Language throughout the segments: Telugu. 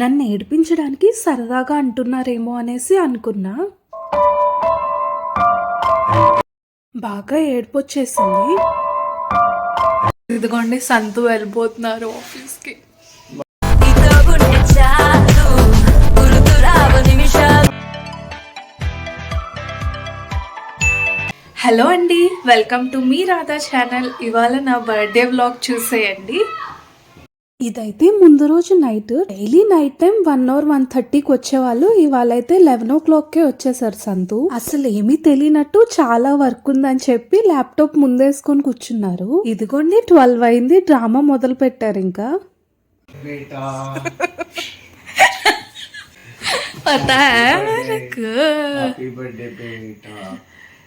నన్ను ఏడిపించడానికి సరదాగా అంటున్నారేమో అనేసి అనుకున్నా. బాగా ఏడుపొచ్చేసింది. ఇదిగోండి సంతు వెళ్ళిపోతున్నారు ఆఫీస్కి. హలో అండి వెల్కమ్ టు మీ రాధా ఛానల్. ఇవాళ నా బర్త్డే వ్లాగ్ చూసేయండి. ఇదైతే ముందు రోజు night daily night time one hour one థర్టీకి వచ్చేవాళ్ళు. ఇవాళ అయితే లెవెన్ ఓ క్లాక్కే వచ్చేసారు సంతు. అసలు ఏమీ తెలియనట్టు చాలా వర్క్ ఉందని చెప్పి ల్యాప్టాప్ ముందేసుకొని కూర్చున్నారు. ఇదిగోండి ట్వెల్వ్ అయింది. డ్రామా మొదలు పెట్టారు ఇంకా.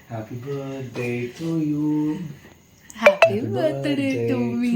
Happy happy birthday to me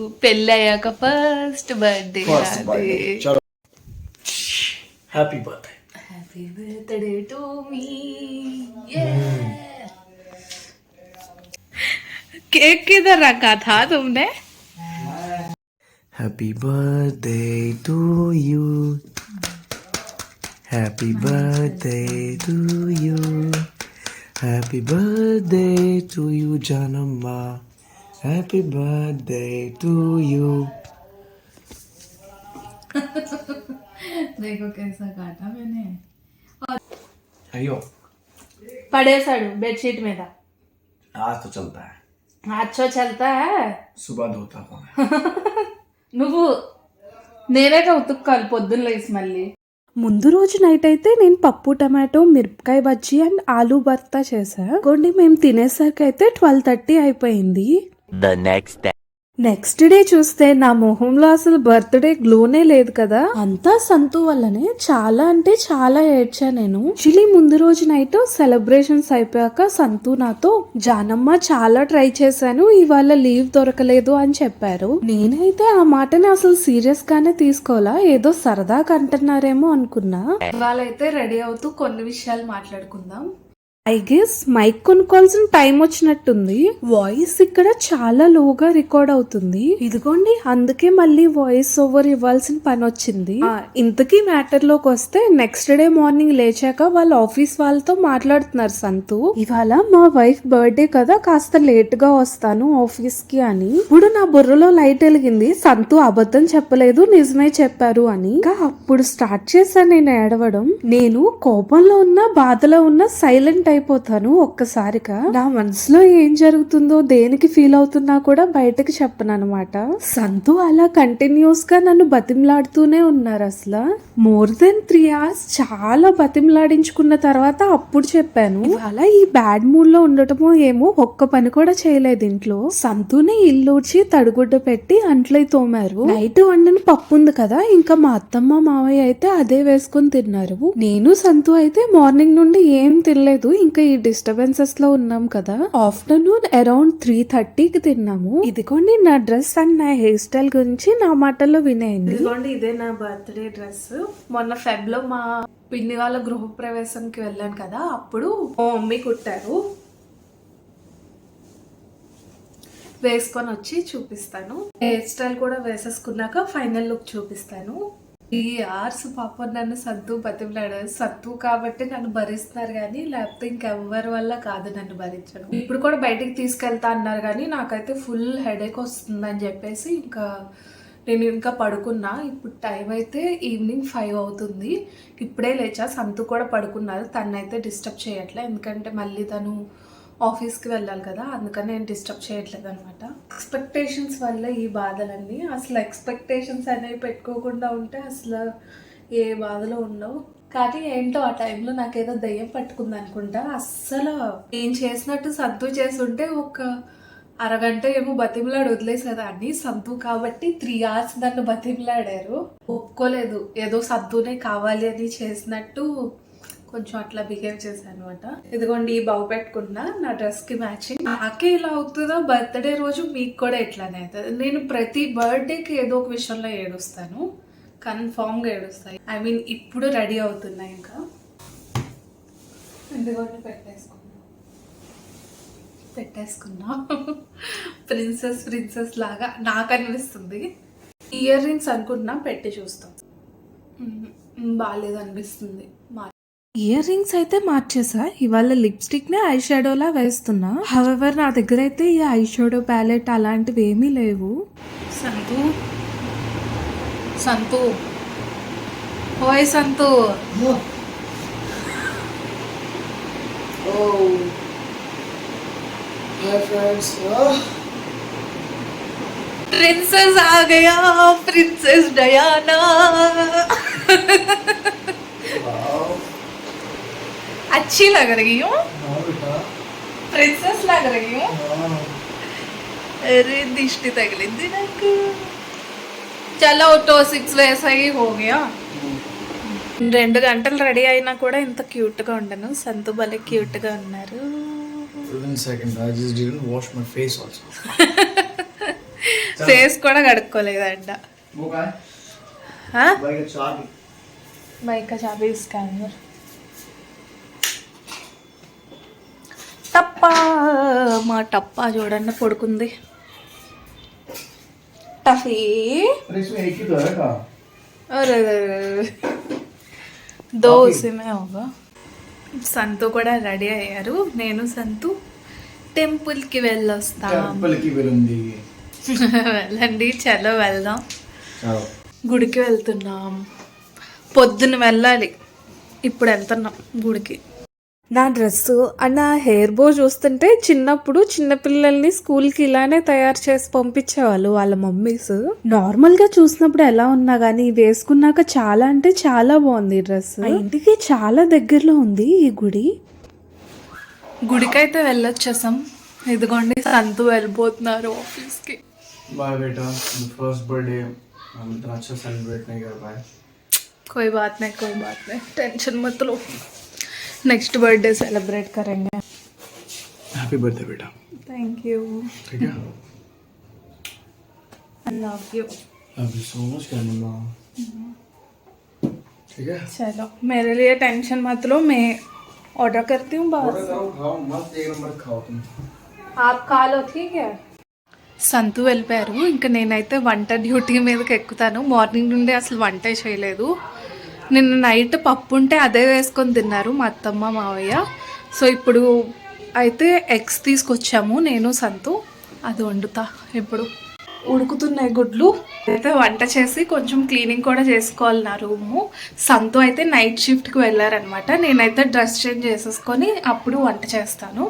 పెళ్ళి అయ్యాక ఫస్ట్ బర్త్డే फर्स्ट बर्थडे चलो happy birthday happy birthday to me cake किधर रखा था तुमने Happy birthday to you. Happy birthday to you. Happy birthday to you, Janamma. Happy birthday to you. देखो कैसा काटा मैंने अयो పడేశాడు బెడ్షీట్ మీద आज तो चलता है అచ్చో చల్తా सुबह धोता हूँ నువ్వు నేనేగా ఉతుక్కాలి పొద్దున్న లేసి మళ్ళీ ముందు రోజు నైట్ అయితే నేను పప్పు టమాటో మిరపకాయ బజ్జీ అండ్ ఆలూ భర్తా చేసా కొన్ని మేము తినేసరికి అయితే ట్వెల్వ్ థర్టీ అయిపోయింది The next day. Next day చూస్తే నా మొహంలో అసలు బర్త్డే గ్లోనే లేదు కదా. అంతా సంతు వల్లనే చాలా అంటే చాలా ఏడ్చా నేను. యాక్చువల్లీ ముందు రోజు నైట్ సెలబ్రేషన్స్ అయిపోయాక సంతు నాతో జానమ్మ చాలా ట్రై చేశాను ఇవాళ లీవ్ దొరకలేదు అని చెప్పారు. నేనైతే ఆ మాటని అసలు సీరియస్ గానే తీసుకోవాలా ఏదో సరదాగా అంటున్నారేమో అనుకున్నా. ఇవాళ అయితే రెడీ అవుతూ కొన్ని విషయాలు మాట్లాడుకుందాం. ఐ గెస్ మైక్ కొనుక్కోవాల్సిన టైం వచ్చినట్టుంది. వాయిస్ ఇక్కడ చాలా లోగా రికార్డ్ అవుతుంది. ఇదిగోండి అందుకే మళ్ళీ వాయిస్ ఓవర్ ఇవ్వాల్సిన పని వచ్చింది. ఇంతకీ మ్యాటర్లోకి వస్తే నెక్స్ట్ డే మార్నింగ్ లేచాక వాళ్ళ ఆఫీస్ వాళ్ళతో మాట్లాడుతున్నారు సంతు. ఇవాళ మా వైఫ్ బర్త్డే కదా కాస్త లేట్గా వస్తాను ఆఫీస్కి అని. ఇప్పుడు నా బుర్రలో లైట్ వెలిగింది. సంతు అబద్ధం చెప్పలేదు నిజమే చెప్పారు అని. ఇంకా అప్పుడు స్టార్ట్ చేశాను నేను ఏడవడం. నేను కోపంలో ఉన్న బాధలో ఉన్న సైలెంట్ అయిపోతాను ఒక్కసారిగా. నా మనసులో ఏం జరుగుతుందో దేనికి ఫీల్ అవుతున్నా కూడా బయటకు చెప్పను అనమాట సంతు అలా కంటిన్యూస్గా నన్ను బతిమలాడుతూనే ఉన్నారు అసలు. మోర్ దెన్ త్రీ అవర్స్ చాలా బతిమలాడించుకున్న తర్వాత అప్పుడు చెప్పాను. అలా ఈ బ్యాడ్ మూడ్లో ఉండటమో ఏమో ఒక్క పని కూడా చేయలేదు ఇంట్లో. సంతుని ఇల్లుడ్చి తడిగుడ్డ పెట్టి అంట్లయి తోమారు. నైట్ వండిన పప్పు ఉంది కదా ఇంకా మా అత్తమ్మ మావయ్య అయితే అదే వేసుకొని తిన్నారు. నేను సంతు అయితే మార్నింగ్ నుండి ఏం తినలేదు ఇంకా ఈ డిస్టర్బెన్సెస్లో ఉన్నాం కదా. ఆఫ్టర్నూన్ అరౌండ్ త్రీ థర్టీకి తిన్నాము. ఇదిగోండి నా డ్రెస్ అండ్ నా హెయిర్ స్టైల్ గురించి నా మాటల్లో వినేయండి. ఇదిగోండి ఇదే నా బర్త్డే డ్రెస్. మొన్న ఫెబ్లో మా పిన్ని వాళ్ళ గృహప్రవేశంకి వెళ్ళాను కదా అప్పుడు మా మమ్మీ కుట్టారు. వేసుకొని వచ్చి చూపిస్తాను. హెయిర్ స్టైల్ కూడా వేసేసుకున్నాక ఫైనల్ లుక్ చూపిస్తాను. ఈ ఆర్స్ పాప నన్ను సద్దు బతిమలాడు. సత్తు కాబట్టి నన్ను భరిస్తున్నారు కానీ లేకపోతే ఇంకెవ్వరి వల్ల కాదు నన్ను భరించడం. ఇప్పుడు కూడా బయటికి తీసుకెళ్తా అన్నారు కానీ నాకైతే ఫుల్ హెడేక్ వస్తుందని చెప్పేసి ఇంకా నేను ఇంకా పడుకున్నా. ఇప్పుడు టైం అయితే ఈవినింగ్ ఫైవ్ అవుతుంది. ఇప్పుడే లేచా సంతు కూడా పడుకున్నారు. తనైతే డిస్టర్బ్ చేయట్లే. ఎందుకంటే మళ్ళీ తను ఆఫీస్కి వెళ్ళాలి కదా అందుకని నేను డిస్టర్బ్ చేయట్లేదు అనమాట ఎక్స్పెక్టేషన్స్ వల్ల ఈ బాధలన్నీ అసలు ఎక్స్పెక్టేషన్స్ అనేవి పెట్టుకోకుండా ఉంటే అసలు ఏ బాధలు ఉండవు. కానీ ఏంటో ఆ టైంలో నాకేదో దయ్యం పట్టుకుంది అనుకుంటా. అస్సలు నేను చేసినట్టు సద్దు చేస్తుంటే ఒక అరగంట ఏమో బతిమలాడు వదిలేసేదాన్ని. సద్దు కాబట్టి త్రీ అవర్స్ నన్ను బతిమలాడారు. ఒప్పుకోలేదు. ఏదో సద్దునే కావాలి అని చేసినట్టు కొంచెం అట్లా బిహేవ్ చేశాను అనమాట ఇదిగోండి ఈ బాగు పెట్టుకున్నా నా డ్రెస్కి మ్యాచింగ్. నాకే ఇలా అవుతుందో? బర్త్డే రోజు మీకు కూడా ఇట్లానే అవుతుంది. నేను ప్రతి బర్త్డేకి ఏదో ఒక విషయంలో ఏడుస్తాను. కన్ఫామ్గా ఏడుస్తాయి. ఐ మీన్ ఇప్పుడు రెడీ అవుతున్నా ఇంకా. ఇదిగోండి పెట్టేసుకున్నా. పెట్టేసుకున్నా. ప్రిన్సెస్ ప్రిన్సెస్ లాగా నాకు అనిపిస్తుంది. ఇయర్ రింగ్స్ అనుకుంటున్నా పెట్టి చూస్తాం. బాగాలేదు అనిపిస్తుంది. ఇయర్ రింగ్స్ అయితే మార్చేసా. ఇవాళ లిప్స్టిక్ నే ఐ షాడోలా వేస్తున్నా. హవెవర్ నా దగ్గర అయితే ఈ ఐ షాడో ప్యాలెట్ అలాంటివి ఏమీ లేవు. సంతు. సంతు. ఓయ్ సంతు. ప్రిన్సెస్ ఆగయా ప్రిన్సెస్ డయానా. अच्छी लग रही हूँ। ప్రిన్సెస్ లాగా రయ్యూ అరే దిష్టి తగిలింది నాకు చాలా టో సిక్స్ వేస్ అయ్యి హోగయా రెండు గంటలు రెడీ అయినా కూడా ఇంత క్యూట్గా ఉండను। సంతు భలే క్యూట్గా ఉన్నారు। ఫేస్ కూడా కడుక్కోలేదంట। బైక్ చాబీ స్కానర్ టప్పా మా టప్పా చూడండి పడుకుంది టఫీ. దోసమే అవగా. సంతు కూడా రెడీ అయ్యారు. నేను సంతు టెంపుల్కి వెళ్ళొస్తా. వెళ్ళండి చలో వెళ్దాం. గుడికి వెళ్తున్నాం. పొద్దున వెళ్ళాలి. ఇప్పుడు వెళ్తున్నాం గుడికి. నా డ్రెస్ అండ్ నా హెయిర్ బో చూస్తుంటే చిన్నప్పుడు చిన్నపిల్లల్ని స్కూల్కి ఇలానే తయారు చేసి పంపించేవాళ్ళు వాళ్ళ మమ్మీస్ నార్మల్ గా చూసినప్పుడు ఎలా ఉన్నా గానీ వేసుకున్నాక చాలా అంటే చాలా బాగుంది ఈ డ్రెస్ ఆ ఇంటికి చాలా దగ్గరలో ఉంది ఈ గుడి గుడికైతే వెళ్ళొచ్చేసాం ఇదిగోండి సంతు వెళ్ళిపోతున్నారు ఆఫీస్కి बाय बेटा the first birthday हम इतना अच्छा सेलिब्रेट नहीं कर पाए कोई बात नहीं कोई बात नहीं टेंशन मत लो नेक्स्ट बर्थडे सेलिब्रेट करेंगे हैप्पी बर्थडे बेटा थैंक यू ठीक है I love you love you so much camera ठीक है चलो मेरे लिए टेंशन मत लो मैं ऑर्डर करती हूँ बाहर ऑर्डर करो खाओ मस्त एक नंबर खाओ तुम आप खा लो ठीक है సంతు వెళ్ళిపోయారు ఇంకా నేనైతే వంట డ్యూటీ మీదకి ఎక్కుతాను మార్నింగ్ నుండి అసలు వంట చేయలేదు నిన్న నైట్ పప్పు ఉంటే అదే వేసుకొని తిన్నారు మా అత్తమ్మ మావయ్య. సో ఇప్పుడు అయితే ఎగ్స్ తీసుకొచ్చాము నేను సంతు. అది వండుతా ఇప్పుడు. ఉడుకుతున్నాయి గుడ్లు అయితే వంట చేసి కొంచెం క్లీనింగ్ కూడా చేసుకోవాలి నా రూము. సంతు అయితే నైట్ షిఫ్ట్కి వెళ్ళారనమాట నేనైతే డ్రెస్ చేంజ్ చేసేసుకొని అప్పుడు వంట చేస్తాను.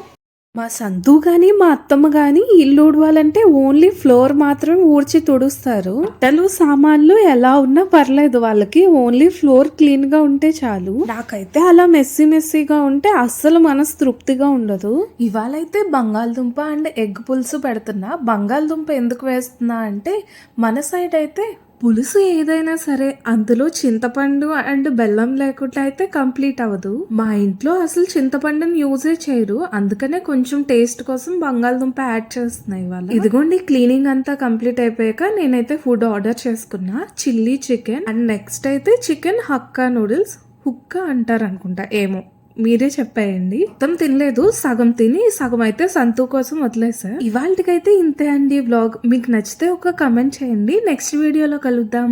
మా సంతు కానీ మా అత్తమ్మ కానీ ఇల్లు ఊడవాలంటే ఓన్లీ ఫ్లోర్ మాత్రం ఊడ్చి తుడుస్తారు. బట్టలు సామాన్లు ఎలా ఉన్నా పర్లేదు వాళ్ళకి ఓన్లీ ఫ్లోర్ క్లీన్గా ఉంటే చాలు. నాకైతే అలా మెస్సీ మెస్సీగా ఉంటే అస్సలు మనసు తృప్తిగా ఉండదు. ఇవాళైతే బంగాళదుంప అండ్ ఎగ్ పులుసు పెడుతున్నా. బంగాళదుంప ఎందుకు వేస్తున్నా అంటే మన సైడ్ అయితే పులుసు ఏదైనా సరే అందులో చింతపండు అండ్ బెల్లం లేకుండా అయితే కంప్లీట్ అవ్వదు. మా ఇంట్లో అసలు చింతపండుని యూజే చేయరు. అందుకనే కొంచెం టేస్ట్ కోసం బంగాళదుంప యాడ్ చేస్తున్నాయి వాళ్ళు ఇదిగోండి క్లీనింగ్ అంతా కంప్లీట్ అయిపోయాక నేనైతే ఫుడ్ ఆర్డర్ చేసుకున్నా. చిల్లీ చికెన్ అండ్ నెక్స్ట్ అయితే చికెన్ హక్కా నూడిల్స్ హుక్క అంటారు అనుకుంటా ఏమో. మీరే చెప్పాయండి మొత్తం తినలేదు. సగం తిని సగం అయితే సంతు కోసం వదిలేసా ఇవాళకైతే ఇంతే అండి వ్లాగ్ మీకు నచ్చితే ఒక కమెంట్ చేయండి. నెక్స్ట్ వీడియోలో కలుద్దాం.